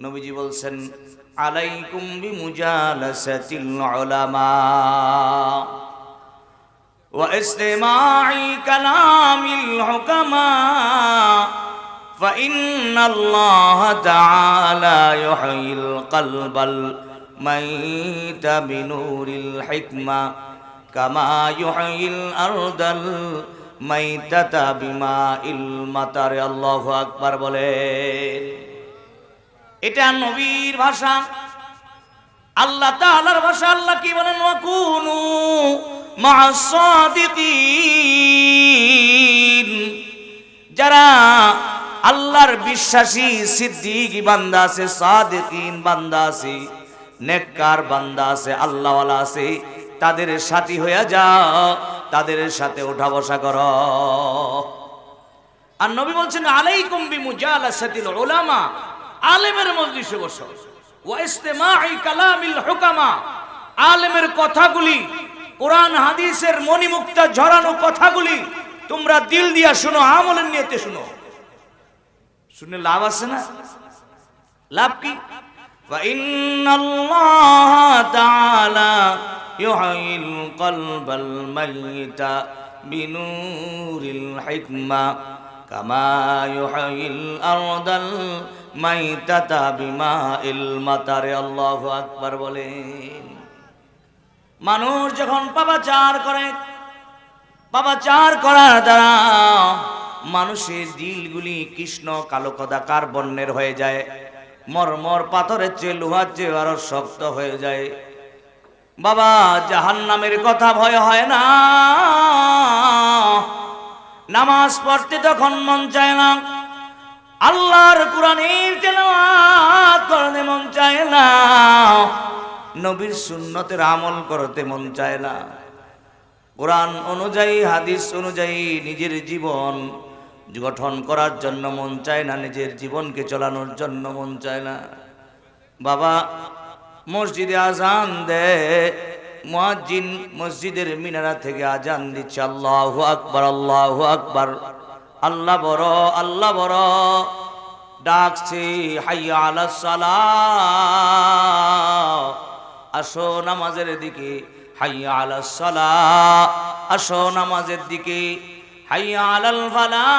নবীজি বলছেন আলাইকুম বিমুজালাসাতিল উলামা واستماع كلام الحكماء فإن الله تعالى يحيي القلب الميت بنور الحكمة كما يحيي الأرض الميتة بماء المطر الله أكبر বলেন এটা নবীর ভাষা। আল্লাহ তাআলার ভাষা, আল্লাহ কি বলেন? ওয়াকুনু যারা আল্লাহর বিশ্বাসী, সিদ্দিক বান্দা আছে, সাদিকিন বান্দা আছে, নেককার বান্দা আছে, আল্লাহওয়ালা আছে, তাদের সাথী হয়ে যাও, তাদের সাথে ওঠা বসা কর। আর নবী বলছেন, আলাইকুম বিমুজালাসাতিল উলামা। আলেমের মজলিসে বসো। আলেমের কথাগুলি, কোরআন, হাদিসের মণিমুক্তা, ঝরানো কথাগুলি তোমরা দিল দিয়া শুনো, আমলের নিয়েতে শুনো। শুনে লাভ আছে না? লাভ কি? বিনুরিল হিকমা কামা ইউহাইল আরদাল বিমা ইল মাতারে মানুষ যখন পাবাচার করে পাবাচার করার দ্বারা মানুষের দিলগুলি কৃষ্ণ কালো কদাকার বর্ণের হয়ে যায়, মরমর পাথরের চেয়ে লোহার চেয়ে আরও শক্ত হয়ে যায়। বাবা জাহান নামের কথা ভয় হয় না। নামাজ পড়তে তখন মন চায় না। আল্লাহর কোরআনের তেলাওয়াত করতে মন চায় না। নবীর সুন্নতের আমল করতে মন চায় না। কোরআন অনুযায়ী, হাদিস অনুযায়ী নিজের জীবন গঠন করার জন্য মন চায় না, নিজের জীবনকে চালানোর জন্য মন চায় না। বাবা, মসজিদে আজান দে, মুয়াজ্জিন মসজিদের মিনারা থেকে আজান দিচ্ছে। আল্লাহু আকবার আল্লাহু আকবার। আল্লাহ বড় আল্লাহ বড়। ডাকছে, হাইয়া আলাস সালাহ। আসো নামাজের দিকে, হাইয়া আলাস সালাহ। আসো নামাজের দিকে, হাইয়া আলাল ফালাহ।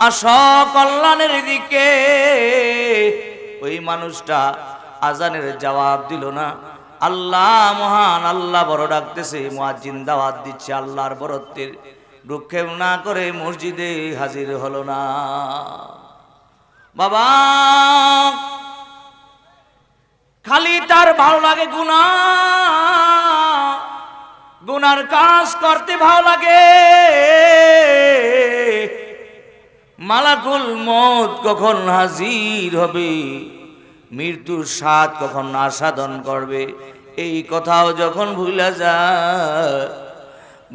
আসো কল্যাণের দিকে। ওই মানুষটা আজানের জবাব দিল না। আল্লাহ মহান, আল্লাহ বড় ডাকতেছে, মুয়াজ্জিন দাওয়াত দিচ্ছে, আল্লাহর বরত্বের দুঃখেও না করে মসজিদে হাজির হলো না। বাবা, খালি তার ভালো লাগে গুণা। গুনার কাজ করতে ভালো লাগে। মালাকুল মত কখন হাজির হবে? মৃত্যুর স্বাদ কখন আস্বাদন করবে? এই কথাও যখন ভুলা যায়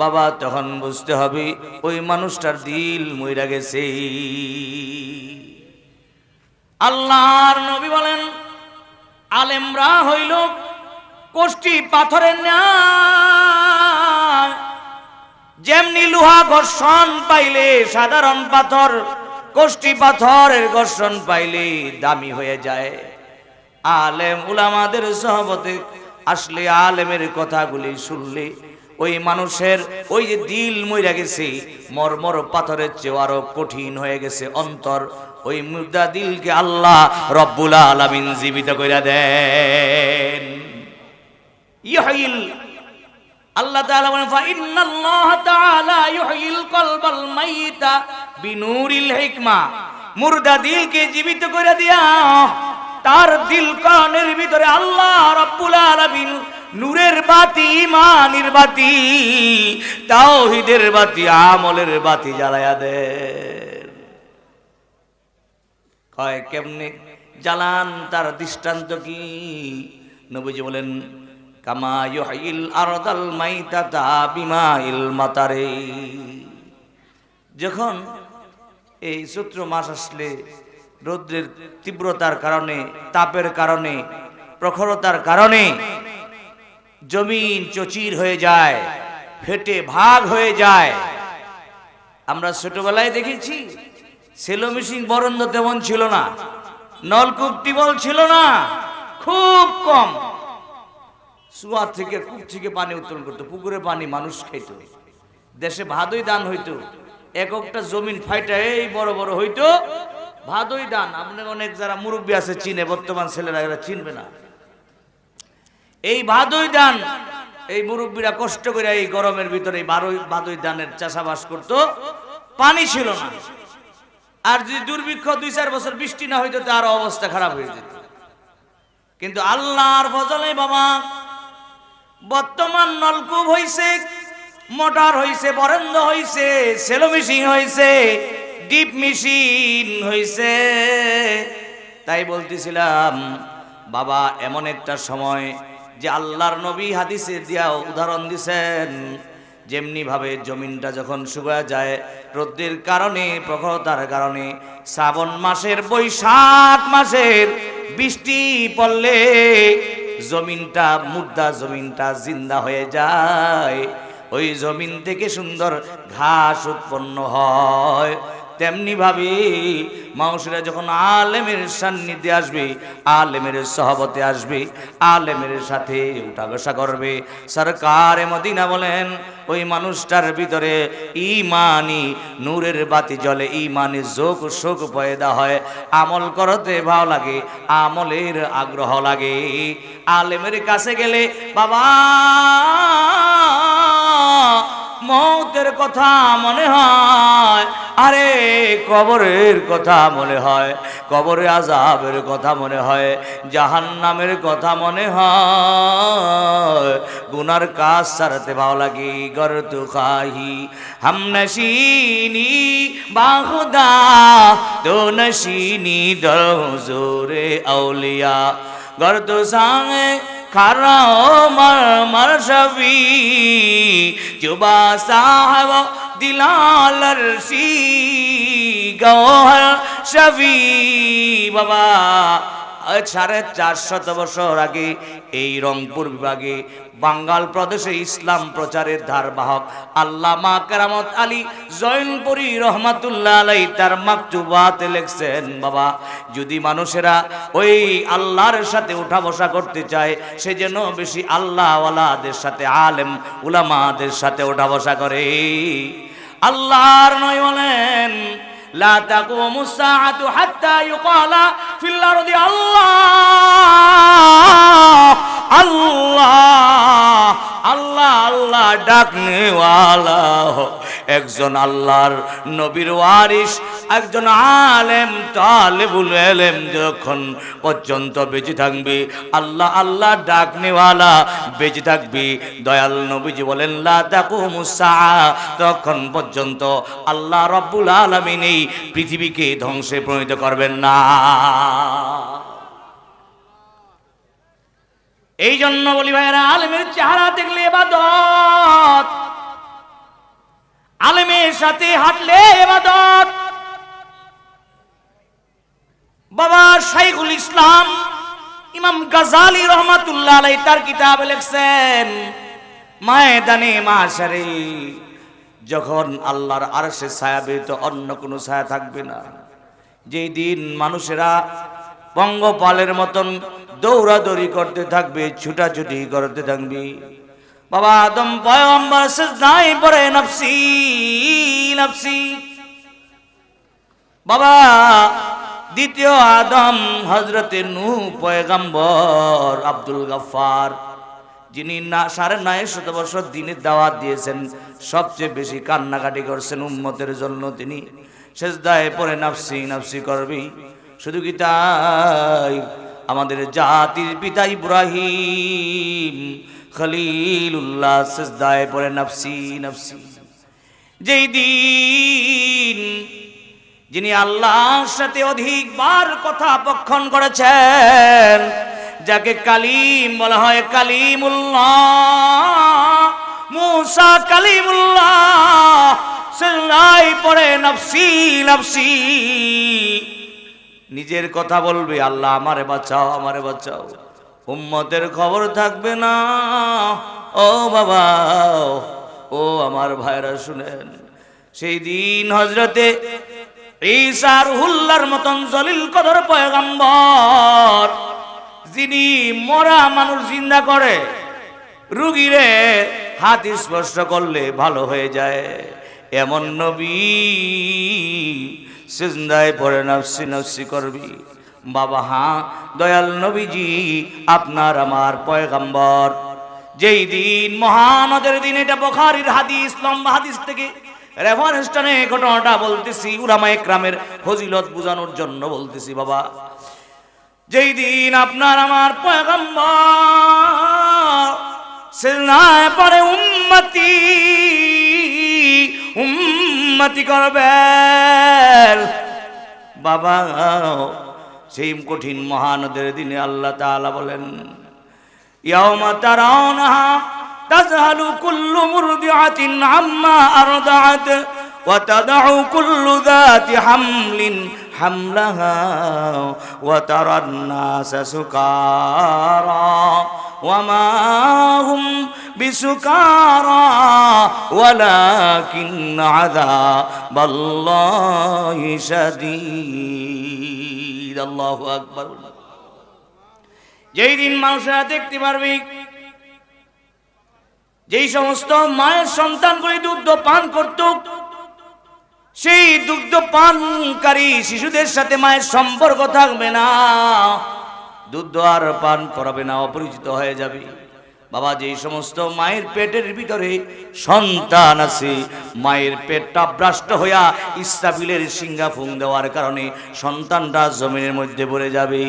বাবা, তখন বুঝতে হবে ওই মানুষটার দিল মইরা গেছে। আল্লাহর নবী বলেন, আলেমরা হইল কোষ্টি পাথরের ন্যায়। যেমনি লোহা ঘর্ষণ পাইলে সাধারণ পাথর, কোষ্টি পাথরের ঘর্ষণ পাইলে দামি হয়ে যায়। আলেম উলামাদের সহবতে আসলে আলেমের কথাগুলি শুনলে ওই মানুষের ওই যে দিল মইরা গেছে, মরমর পাথরের চেয়ে আরও কঠিন হয়ে গেছে অন্তর। ওই মুর্দা দিলকে আল্লাহ রব্বুল আলামিন জীবিত কইরা দেন। ইহইল আল্লাহ তাআলা বলেন, ফা ইন্নাল্লাহ তাআলা ইহইল কলবাল মাইতা বিনুরিল হিকমা। মুর্দা দিলকে জীবিত করে দিয়া, তার দিল কানের ভিতরে আল্লাহ রাব্বুল আলামিন নূরের বাতি ইমানের বাতি, তাওহীদের বাতি, আমলের বাতি জ্বালায়া দে কয়, কেমনে? জ্বালান তার দৃষ্টান্ত কি? নবীজি বলেন, কামা আরদাল মাইতাতা বিমাইল মাতারে। যখন এই চৈত্র মাস আসলে, রৌদ্রের তীব্রতার কারণে, তাপের কারণে, প্রখরতার কারণে জমিন চচির হয়ে যায়, ফেটে ভাগ হয়ে যায়। আমরা ছোটবেলায় দেখেছি, সেলো মেশিন বরন্দ তেমন ছিল না, নলকূপ টিবল ছিল না, খুব কম। সুয়ার থেকে, কূপ থেকে পানি উত্তোলন করতো, পুকুরে পানি মানুষ খাইত দেশে ভাদই দান হইতো এক একটা জমিন ফাইটা এই বড় বড় হইতো, ভাদই দান। আপনার অনেক যারা মুরব্বী আছে, চিনে, বর্তমান ছেলেরা এরা চিনবে না। এই ভাদুই দান। এই মুরব্বীরা কষ্ট করে এই গরমের ভিতরে এই বারোই ভাদই দানের চাষাবাস করত। পানি ছিল না। আর যদি দুর্ভিক্ষ দুই চার বছর বৃষ্টি না হইতো তার অবস্থা খারাপ হয়ে যেত। কিন্তু আল্লাহর ফজলে বাবা, বর্তমান নলকূপ হইছে, মোটর হইছে, বরেন্দ্র হইছে, সেলো মেশিন হইছে, ডিপ মেশিন হইছে। তাই বলতেছিলাম, বাবা, এমন একটা সময় যে আল্লাহর নবী হাদিসে দিয়া উদাহরণ দিছেন, যেমনি ভাবে জমিনটা যখন শুকা যায়, রোদ্রের কারণে, প্রখরতার কারণে, শ্রাবণ মাসের বৈশাখ মাসের বৃষ্টি পড়লে জমিনটা, মুদ্রা জমিনটা জিন্দা হয়ে যায়। ওই জমিন থেকে সুন্দর ঘাস উৎপন্ন হয়। তেমনি ভাবে মানুষেরা যখন আলেমের সান্নিধ্যে আসবে, আলেমের সহবতে আসবে, আলেমের সাথে উঠা বসা করবে, সরকার মদিনা বলেন, ওই মানুষটার ভিতরে ইমানি নূরের বাতি জ্বলে, ইমানি যোগ শোক পয়দা হয়, আমল করতে ভালো লাগে, আমলের আগ্রহ লাগে। আলেমের কাছে গেলে, বাবা! মৌতের কথা মনে হয়? আরে, কবরের কথা মনে হয়। কবরে আজাবের কথা মনে হয়। জাহান নামের কথা মনে হয়। গুনার কাজ সারাতে ভালো লাগে। গর তু খাহি। হাম নশিনি বাহুদা তো দোরে আউলিয়া। গর তো সাঙে খারাও মর শবি জুবা সাহেব দিলালর সি গৌহর শবি চার শত বছর আগে এই রংপুর বিভাগে বাঙ্গাল প্রদেশে ইসলাম প্রচারের ধারবাহক আল্লামা কেরামত আলী জৈনপুরি রহমাতুল্লাহ আলাই তার মাকতুবাতে লেখছেন, বাবা, যদি মানুষেরা ওই আল্লাহর সাথে উঠা বসা করতে চায়, সে যেন বেশি আল্লাহওয়ালাদের সাথে, আলেম উলামাদের সাথে উঠা বসা করে। আল্লাহর নয় বলেন لا تقوم الساعة حتى يقال في الأرض الله আল্লাহ আল্লাহ আল্লাহ ডাক একজন আল্লাহর নবীর ওয়ারিস একজন আলেম, তালেবুল এলেম যখন পর্যন্ত বেঁচে থাকবে, আল্লাহ আল্লাহ ডাকনেওয়ালা বেঁচে থাকবি। দয়াল নবীজি বলেন, লা মুসা তখন পর্যন্ত আল্লাহ রব্বুল আলমিন এই পৃথিবীকে ধ্বংসে প্রণীত করবেন না। এই জন্য বলি ভাইরা আলেমের চেহারা দেখলে এবাদত। আলেমের সাথে হাঁটলে এবাদত। বাবা শাইখুল ইসলাম, ইমাম গাজালি রহমাতুল্লাহ আলাই তার কিতাবে লিখছেন, ময়দানে মাশারে, যখন আল্লাহর আরশে ছায়া ব্যতীত অন্য কোনো ছায়া থাকবে না। যেই দিন মানুষেরা পঙ্গপালের মতন দৌড়াদৌড়ি করতে থাকবে, ছুটাছুটি করতে থাকবে। বাবা আদম পয়গম্বর সিজদায় পড়ে নফসি নফসি। বাবা দ্বিতীয় আদম হজরতে নু পয়গম্বর আব্দুল গাফার যিনি না, সাড়ে নয় শত বছর দিনের দাওয়াত দিয়েছেন, সবচেয়ে বেশি কান্নাকাটি করছেন উম্মতের জন্য তিনি। শেষদায় পরে নাফসি নাফসি করবি। শুধু কি তাই? আমাদের জাতির পিতা ইব্রাহিম খলিলুল্লাহ শেষদায় পরে নফসি নফসি। যেই দিন যিনি আল্লাহর সাথে অধিকবার কথা পক্ষণ করেছেন, যাকে কালিম বলা হয় কালিমুল্লাহ, মুসা কালিমুল্লাহ সেলাই পড়ে নফসি নফসি। নিজের কথা বলবে, আল্লাহ আমারে বাঁচাও আমারে বাঁচাও। উম্মতের খবর থাকবে না। ও বাবা, ও আমার ভাইরা শুনেন, সেই দিন হজরতে ঈসার হুল্লার মতন জলিল কদর পয়গম্বর, যিনি মরা মানুষ জিন্দা করে, রুগীরে হাত স্পর্শ করলে ভালো হয়ে যায়। এমন নবী সিজদায় পড়ে নফসি নফসি করবি। বাবা হ্যাঁ দয়াল নবীজি, আপনার আমার পয়গম্বর। যেই দিন মহানদের দিন, এটা বখারির হাদিস, লম্বা হাদিস থেকে রেফারেন্সটানে ঘটনাটা বলতেছি, উলামা একরামের ফজিলত বোঝানোর জন্য বলতেছি, বাবা। যেই দিন আপনার আমার পয়গম্বর সিলনায় পরে উম্মতি উম্মতি করবেন বাবা সেই কঠিন মহানদের দিনে আল্লাহ তাআলা বলেন ইয়াউমা তারাউনাহা তাজহালু কুল্লু মুরদিআতিন আম্মা আরদাআত ওয়া তাদউ কুল্লু যাতি হামলিন হামলাহা ওয়া তারান নাসা সুকারা وما هم بسكارى ولكن عذاب الله شديد الله أكبر যেই দিন মানুষেরা দেখতে পারবে যেই সমস্ত মায়ের সন্তানগুলি দুগ্ধ পান করত সেই দুগ্ধ পানকারী শিশুদের সাথে মায়ের সম্পর্ক থাকবে না দুধ আর পান করাবে না অপরিচিত হয়ে যাবে বাবা, যে সমস্ত মায়ের পেটের ভিতরে সন্তান আছে, মায়ের পেটটা ভ্রাষ্ট হইয়া ইস্তাবিলের সিঙ্গা ফুং দেওয়ার কারণে সন্তানটা জমিনের মধ্যে পড়ে যাবে।